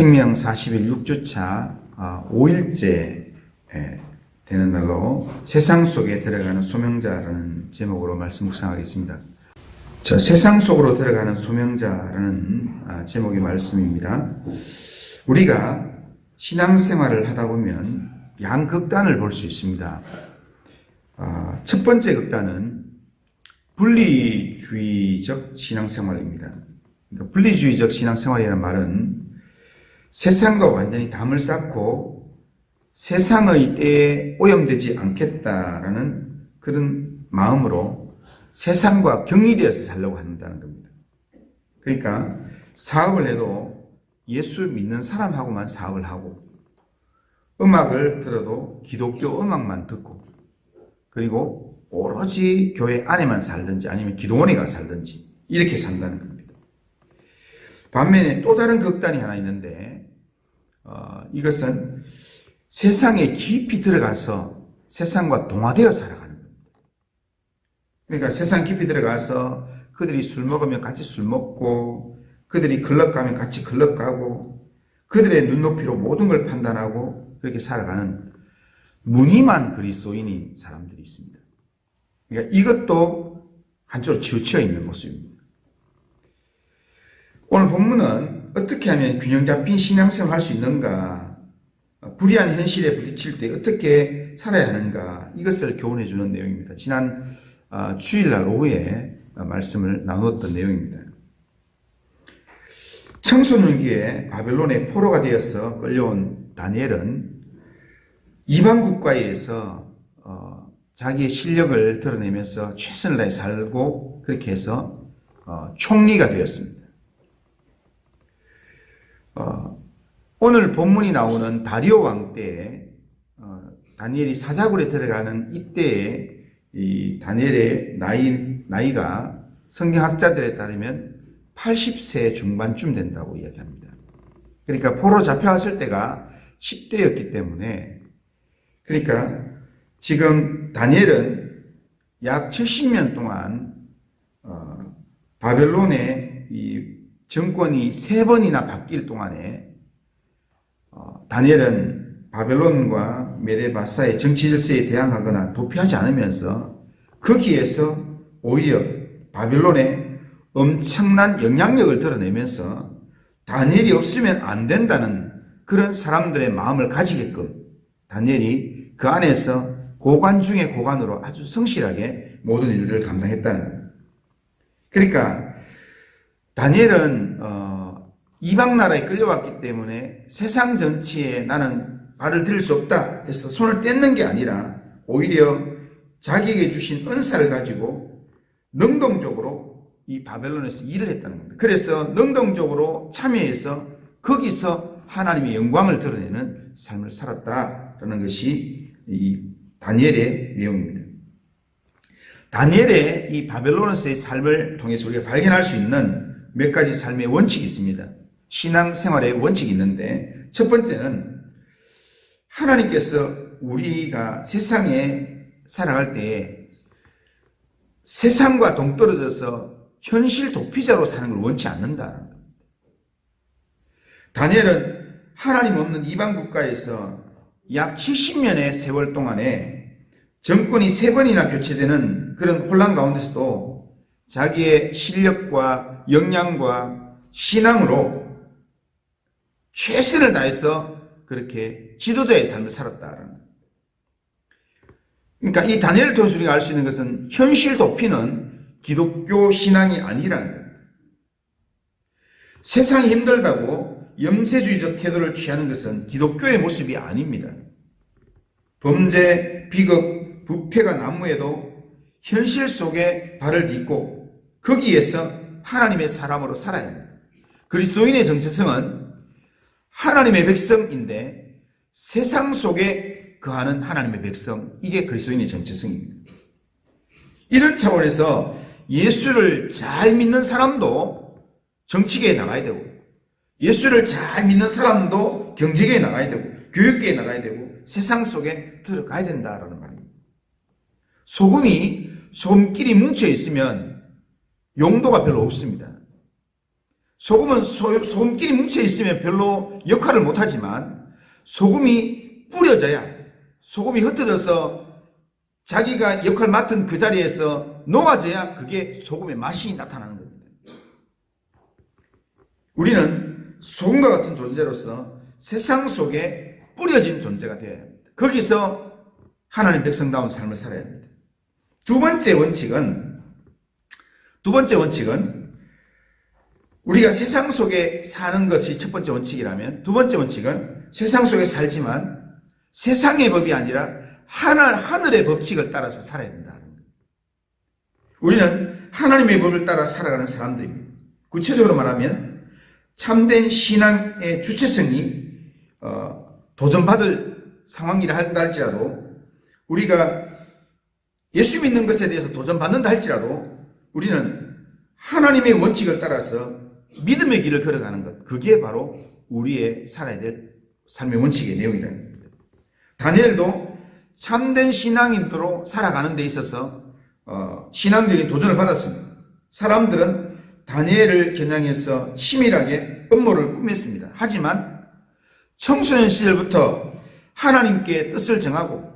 생명 40일 6주차 5일째 되는 날로 세상 속에 들어가는 소명자라는 제목으로 말씀 묵상하겠습니다. 자, 세상 속으로 들어가는 소명자라는 아, 제목의 말씀입니다. 우리가 신앙생활을 하다 보면 양극단을 볼 수 있습니다. 아, 첫 번째 극단은 분리주의적 신앙생활입니다. 그러니까 분리주의적 신앙생활이라는 말은 세상과 완전히 담을 쌓고 세상의 때에 오염되지 않겠다라는 그런 마음으로 세상과 격리되어서 살려고 한다는 겁니다. 그러니까 사업을 해도 예수 믿는 사람하고만 사업을 하고 음악을 들어도 기독교 음악만 듣고 그리고 오로지 교회 안에만 살든지 아니면 기도원에 가 살든지 이렇게 산다는 겁니다. 반면에 또 다른 극단이 하나 있는데 어, 이것은 세상에 깊이 들어가서 세상과 동화되어 살아가는 겁니다. 그러니까 세상 깊이 들어가서 그들이 술 먹으면 같이 술 먹고 그들이 클럽 가면 같이 클럽 가고 그들의 눈높이로 모든 걸 판단하고 그렇게 살아가는 무늬만 그리스도인인 사람들이 있습니다. 그러니까 이것도 한쪽으로 치우쳐 있는 모습입니다. 오늘 본문은 어떻게 하면 균형 잡힌 신앙생활 할수 있는가, 불의한 현실에 부딪힐 때 어떻게 살아야 하는가, 이것을 교훈해 주는 내용입니다. 지난 어, 주일날 오후에 말씀을 나누었던 내용입니다. 청소년기에 바벨론의 포로가 되어서 끌려온 다니엘은 이방 국가에서 어, 자기의 실력을 드러내면서 최선을 다해 살고 그렇게 해서 어, 총리가 되었습니다. 어, 오늘 본문이 나오는 다리오 왕 때에 어, 다니엘이 사자굴에 들어가는 이때에 이 다니엘의 나이, 나이가 성경학자들에 따르면 80세 중반쯤 된다고 이야기합니다. 그러니까 포로 잡혀왔을 때가 10대였기 때문에 그러니까 지금 다니엘은 약 70년 동안 어, 바벨론의 이 정권이 세 번이나 바뀔 동안에 어, 다니엘은 바벨론과 메데바사의 정치 질서에 대항하거나 도피하지 않으면서 거기에서 오히려 바벨론의 엄청난 영향력을 드러내면서 다니엘이 없으면 안 된다는 그런 사람들의 마음을 가지게끔 다니엘이 그 안에서 고관 중의 고관으로 아주 성실하게 모든 일들을 감당했다는 겁니다. 그러니까 다니엘은 어, 이방 나라에 끌려왔기 때문에 세상 정치에 나는 발을 들일 수 없다 해서 손을 떼는 게 아니라 오히려 자기에게 주신 은사를 가지고 능동적으로 이 바벨론에서 일을 했다는 겁니다. 그래서 능동적으로 참여해서 거기서 하나님의 영광을 드러내는 삶을 살았다라는 것이 이 다니엘의 내용입니다. 다니엘의 이 바벨론에서의 삶을 통해서 우리가 발견할 수 있는 몇 가지 삶의 원칙이 있습니다. 신앙 생활의 원칙이 있는데 첫 번째는 하나님께서 우리가 세상에 살아갈 때 세상과 동떨어져서 현실 도피자로 사는 걸 원치 겁니다. 다니엘은 하나님 없는 이방 국가에서 약 70년의 세월 동안에 정권이 세 번이나 교체되는 그런 혼란 가운데서도 자기의 실력과 역량과 신앙으로 최선을 다해서 그렇게 지도자의 삶을 살았다라는 거예요. 그러니까 이 다니엘을 통해서 우리가 알 수 있는 것은 현실 도피는 기독교 신앙이 아니라는 거예요. 세상이 힘들다고 염세주의적 태도를 취하는 것은 기독교의 모습이 아닙니다. 범죄, 비극, 부패가 난무해도 현실 속에 발을 딛고 거기에서 하나님의 사람으로 살아야 합니다. 그리스도인의 정체성은 하나님의 백성인데 세상 속에 거하는 하나님의 백성, 이게 그리스도인의 정체성입니다. 이런 차원에서 예수를 잘 믿는 사람도 정치계에 나가야 되고, 예수를 잘 믿는 사람도 경제계에 나가야 되고, 교육계에 나가야 되고, 세상 속에 들어가야 된다라는 말입니다. 소금이 소금끼리 뭉쳐 있으면 용도가 별로 없습니다. 소금은 소, 소금끼리 뭉쳐 있으면 별로 역할을 못하지만 소금이 뿌려져야 소금이 흩어져서 자기가 역할 맡은 그 자리에서 녹아져야 그게 소금의 맛이 나타나는 겁니다. 우리는 소금과 같은 존재로서 세상 속에 뿌려진 존재가 되어야 합니다. 거기서 하나님 백성다운 삶을 살아야 합니다. 두 번째 원칙은 두 번째 원칙은 우리가 세상 속에 사는 것이 첫 번째 원칙이라면 두 번째 원칙은 세상 속에 살지만 세상의 법이 아니라 하늘, 하늘의 법칙을 따라서 살아야 거예요. 우리는 하나님의 법을 따라 살아가는 사람들입니다. 구체적으로 말하면 참된 신앙의 주체성이 어, 도전받을 상황이라 한다 할지라도 우리가 예수 믿는 것에 대해서 도전받는다 할지라도 우리는 하나님의 원칙을 따라서 믿음의 길을 걸어가는 것. 그게 바로 우리의 살아야 될 삶의 원칙의 내용이라는 겁니다. 다니엘도 참된 신앙인으로 살아가는 데 있어서 어, 신앙적인 도전을 받았습니다. 사람들은 다니엘을 겨냥해서 치밀하게 음모를 꾸몄습니다. 하지만 청소년 시절부터 하나님께 뜻을 정하고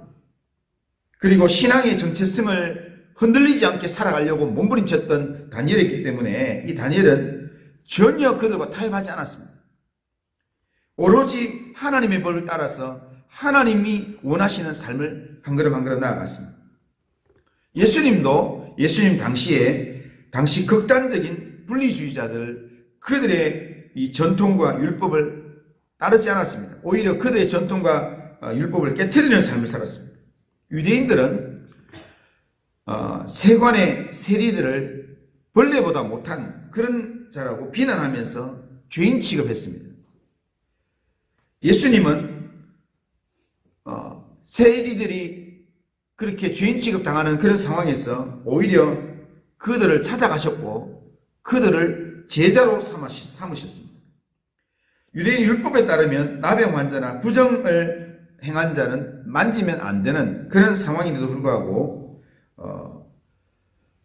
그리고 신앙의 정체성을 흔들리지 않게 살아가려고 몸부림쳤던 다니엘이기 때문에 이 다니엘은 전혀 그들과 타협하지 않았습니다. 오로지 하나님의 법을 따라서 하나님이 원하시는 삶을 한 걸음 한 걸음 나아갔습니다. 예수님도 예수님 당시에 당시 극단적인 분리주의자들 그들의 이 전통과 율법을 따르지 않았습니다. 오히려 그들의 전통과 어, 율법을 깨뜨리는 삶을 살았습니다. 유대인들은 어, 세관의 세리들을 벌레보다 못한 그런 자라고 비난하면서 죄인 취급했습니다. 예수님은 어, 세리들이 그렇게 죄인 취급당하는 그런 상황에서 오히려 그들을 찾아가셨고 그들을 제자로 삼으셨습니다. 유대인 율법에 따르면 나병 환자나 부정을 행한 자는 만지면 안 되는 그런 상황임에도 불구하고 어,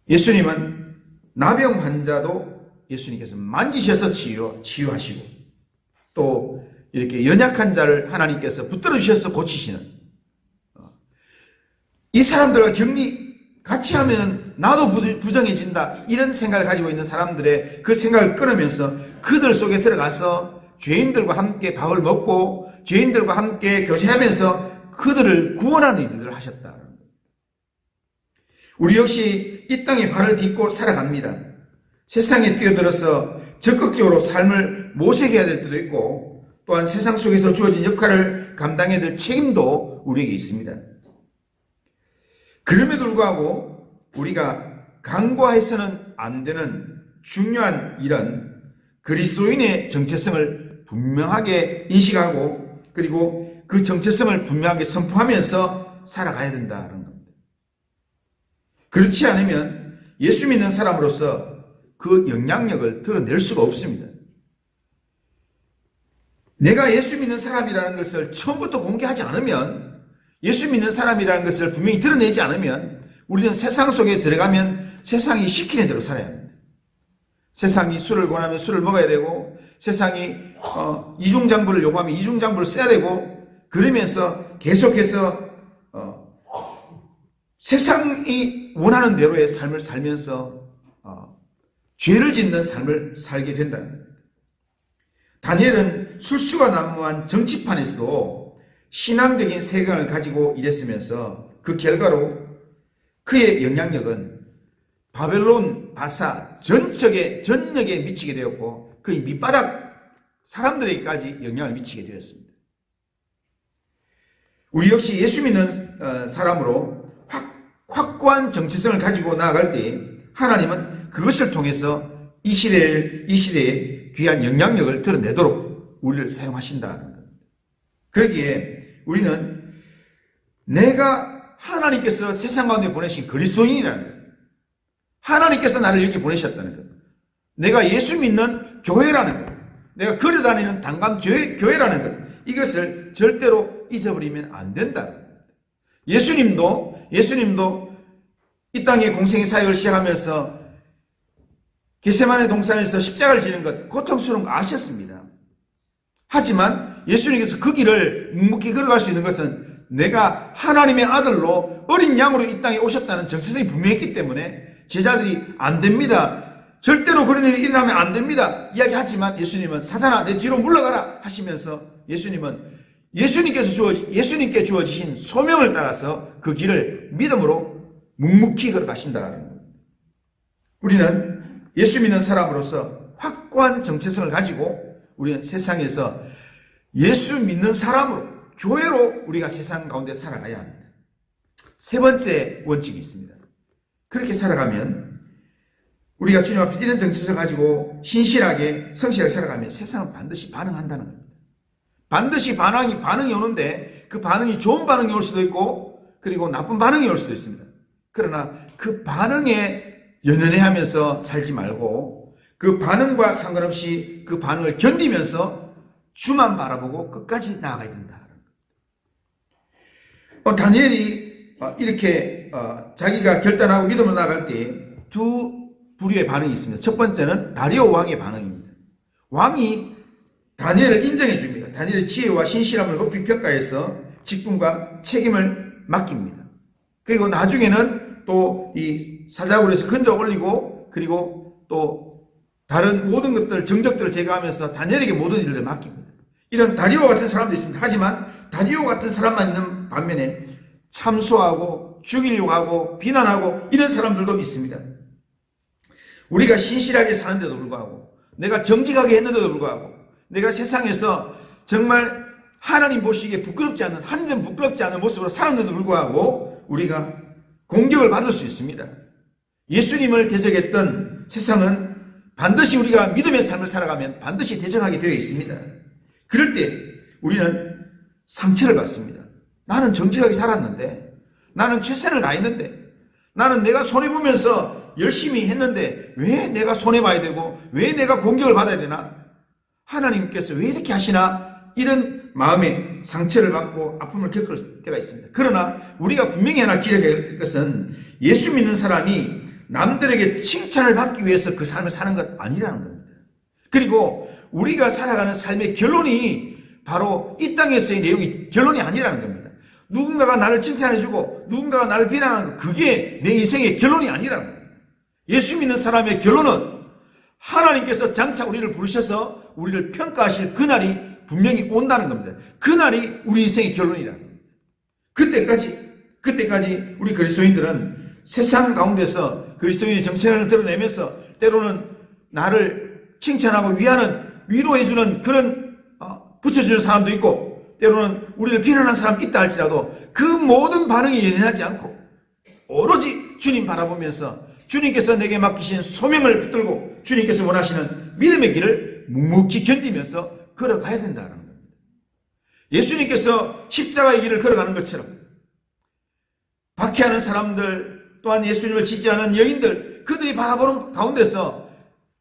예수님은 나병 환자도 예수님께서 만지셔서 치유, 치유하시고 또 이렇게 연약한 자를 하나님께서 붙들어 주셔서 고치시는 어, 이 사람들과 격리 같이 하면 나도 부- 부정해진다 이런 생각을 가지고 있는 사람들의 그 생각을 끊으면서 그들 속에 들어가서 죄인들과 함께 밥을 먹고 죄인들과 함께 교제하면서 그들을 구원하는 일들을 하셨다. 우리 역시 이 땅에 발을 딛고 살아갑니다. 세상에 뛰어들어서 적극적으로 삶을 모색해야 될 때도 있고 또한 세상 속에서 주어진 역할을 감당해야 될 책임도 우리에게 있습니다. 그럼에도 불구하고 우리가 간과해서는 안 되는 중요한 일은 그리스도인의 정체성을 분명하게 인식하고 그리고 그 정체성을 분명하게 선포하면서 살아가야 된다는 겁니다. 그렇지 않으면 예수 믿는 사람으로서 그 영향력을 드러낼 수가 없습니다. 내가 예수 믿는 사람이라는 것을 처음부터 공개하지 않으면 예수 믿는 사람이라는 것을 분명히 드러내지 않으면 우리는 세상 속에 들어가면 세상이 시키는 대로 살아야 합니다. 세상이 술을 권하면 술을 먹어야 되고 세상이 어, 이중장부를 요구하면 이중장부를 써야 되고 그러면서 계속해서 어, 세상이 원하는 대로의 삶을 살면서 어, 죄를 짓는 삶을 살게 거예요. 다니엘은 술수가 난무한 정치판에서도 신앙적인 세경을 가지고 일했으면서 그 결과로 그의 영향력은 바벨론 바사 전적에 전역에 미치게 되었고 그의 밑바닥 사람들에게까지 영향을 미치게 되었습니다. 우리 역시 예수 믿는 어, 사람으로 확, 확고한 정체성을 가지고 나아갈 때 하나님은 그것을 통해서 이 시대를 이 시대에 귀한 영향력을 드러내도록 우리를 사용하신다는 겁니다. 그러기에 우리는 내가 하나님께서 세상 가운데 보내신 그리스도인이라는 것. 하나님께서 나를 여기 보내셨다는 것. 내가 예수 믿는 교회라는 것. 내가 걸어다니는 단감 교회, 교회라는 것. 이것을 절대로 잊어버리면 안 된다. 예수님도, 예수님도 이 땅에 공생의 사역을 시작하면서 게세만의 동산에서 십자가를 지는 것 고통스러운 거 아셨습니다. 하지만 예수님께서 그 길을 묵묵히 걸어갈 수 있는 것은 내가 하나님의 아들로 어린 양으로 이 땅에 오셨다는 정체성이 분명했기 때문에 제자들이 안 됩니다. 절대로 그런 일이 일어나면 안 됩니다. 이야기하지만 예수님은 사단아 내 뒤로 물러가라 하시면서 예수님은 예수님께서 주어지, 예수님께 주어지신 소명을 따라서 그 길을 믿음으로 묵묵히 걸어가신다는 겁니다. 우리는 예수 믿는 사람으로서 확고한 정체성을 가지고 우리는 세상에서 예수 믿는 사람으로 교회로 우리가 세상 가운데 살아가야 합니다. 세 번째 원칙이 있습니다. 그렇게 살아가면 우리가 주님 앞에 이런 정체성을 가지고 신실하게 성실하게 살아가면 세상은 반드시 반응한다는 겁니다. 반드시 반응이 반응이 오는데 그 반응이 좋은 반응이 올 수도 있고 그리고 나쁜 반응이 올 수도 있습니다. 그러나 그 반응에 연연해 하면서 살지 말고 그 반응과 상관없이 그 반응을 견디면서 주만 바라보고 끝까지 나아가야 된다. 어, 다니엘이 어, 이렇게 어, 자기가 결단하고 믿음으로 나아갈 때 두 부류의 반응이 있습니다. 첫 번째는 다리오 왕의 반응입니다. 왕이 다니엘을 인정해 줍니다. 다니엘의 지혜와 신실함을 높이 평가해서 직분과 책임을 맡깁니다. 그리고 나중에는 또 이 사자굴에서 건져 올리고 그리고 또 다른 모든 것들 정적들을 제거하면서 다니엘에게 모든 일을 맡깁니다. 이런 다리오 같은 사람도 있습니다. 하지만 다리오 같은 사람만 있는 반면에 참소하고 죽이려고 하고 비난하고 이런 사람들도 있습니다. 우리가 신실하게 사는데도 불구하고 내가 정직하게 했는데도 불구하고 내가 세상에서 정말 하나님 보시기에 부끄럽지 않은 한 점 부끄럽지 않은 모습으로 살았는데도 불구하고 우리가 공격을 받을 수 있습니다. 예수님을 대적했던 세상은 반드시 우리가 믿음의 삶을 살아가면 반드시 대적하게 되어 있습니다. 그럴 때 우리는 상처를 받습니다. 나는 정직하게 살았는데, 나는 최선을 다했는데, 나는 내가 손해보면서 열심히 했는데, 왜 내가 손해봐야 되고, 왜 내가 공격을 받아야 되나? 하나님께서 왜 이렇게 하시나? 이런 마음에 상처를 받고 아픔을 겪을 때가 있습니다. 그러나 우리가 분명히 하나 기억해야 할 것은 예수 믿는 사람이 남들에게 칭찬을 받기 위해서 그 삶을 사는 것 아니라는 겁니다. 그리고 우리가 살아가는 삶의 결론이 바로 이 땅에서의 내용이 결론이 아니라는 겁니다. 누군가가 나를 칭찬해주고 누군가가 나를 비난하는 것, 그게 내 인생의 결론이 아니라는 겁니다. 예수 믿는 사람의 결론은 하나님께서 장차 우리를 부르셔서 우리를 평가하실 그날이 분명히 온다는 겁니다. 그날이 우리 인생의 결론이라는 겁니다. 그때까지, 그때까지 우리 그리스도인들은 세상 가운데서 그리스도인의 정체성을 드러내면서 때로는 나를 칭찬하고 위하는, 위로해주는 그런, 어, 붙여주는 사람도 있고, 때로는 우리를 비난하는 사람이 있다 할지라도 그 모든 반응이 연연하지 않고, 오로지 주님 바라보면서 주님께서 내게 맡기신 소명을 붙들고 주님께서 원하시는 믿음의 길을 묵묵히 견디면서 걸어가야 된다는 겁니다. 예수님께서 십자가의 길을 걸어가는 것처럼 박해하는 사람들 또한 예수님을 지지하는 여인들 그들이 바라보는 가운데서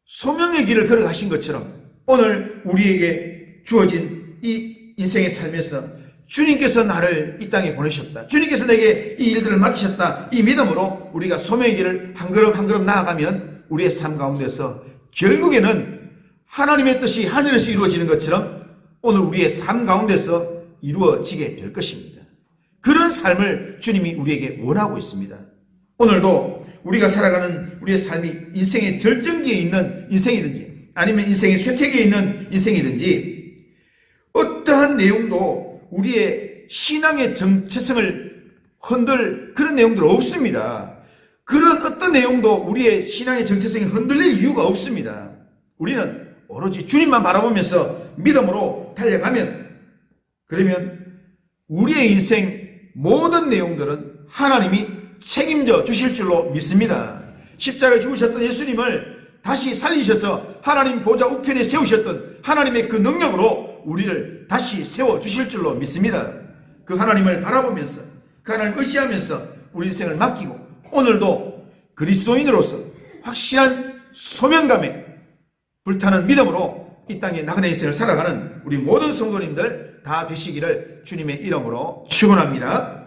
소명의 길을 걸어가신 것처럼 오늘 우리에게 주어진 이 인생의 삶에서 주님께서 나를 이 땅에 보내셨다. 주님께서 내게 이 일들을 맡기셨다. 이 믿음으로 우리가 소명의 길을 한 걸음 한 걸음 나아가면 우리의 삶 가운데서 결국에는 하나님의 뜻이 하늘에서 이루어지는 것처럼 오늘 우리의 삶 가운데서 이루어지게 될 것입니다. 그런 삶을 주님이 우리에게 원하고 있습니다. 오늘도 우리가 살아가는 우리의 삶이 인생의 절정기에 있는 인생이든지 아니면 인생의 쇠퇴기에 있는 인생이든지 어떠한 내용도 우리의 신앙의 정체성을 흔들 그런 내용들 없습니다. 그런 어떤 내용도 우리의 신앙의 정체성이 흔들릴 이유가 없습니다. 우리는 오로지 주님만 바라보면서 믿음으로 달려가면 그러면 우리의 인생 모든 내용들은 하나님이 책임져 주실 줄로 믿습니다. 십자가에 죽으셨던 예수님을 다시 살리셔서 하나님 보좌 우편에 세우셨던 하나님의 그 능력으로 우리를 다시 세워 주실 줄로 믿습니다. 그 하나님을 바라보면서 그 하나님을 의지하면서 우리 인생을 맡기고 오늘도 그리스도인으로서 확실한 소명감에 불타는 믿음으로 이 땅에 나그네 인생을 살아가는 우리 모든 성도님들 다 되시기를 주님의 이름으로 축원합니다.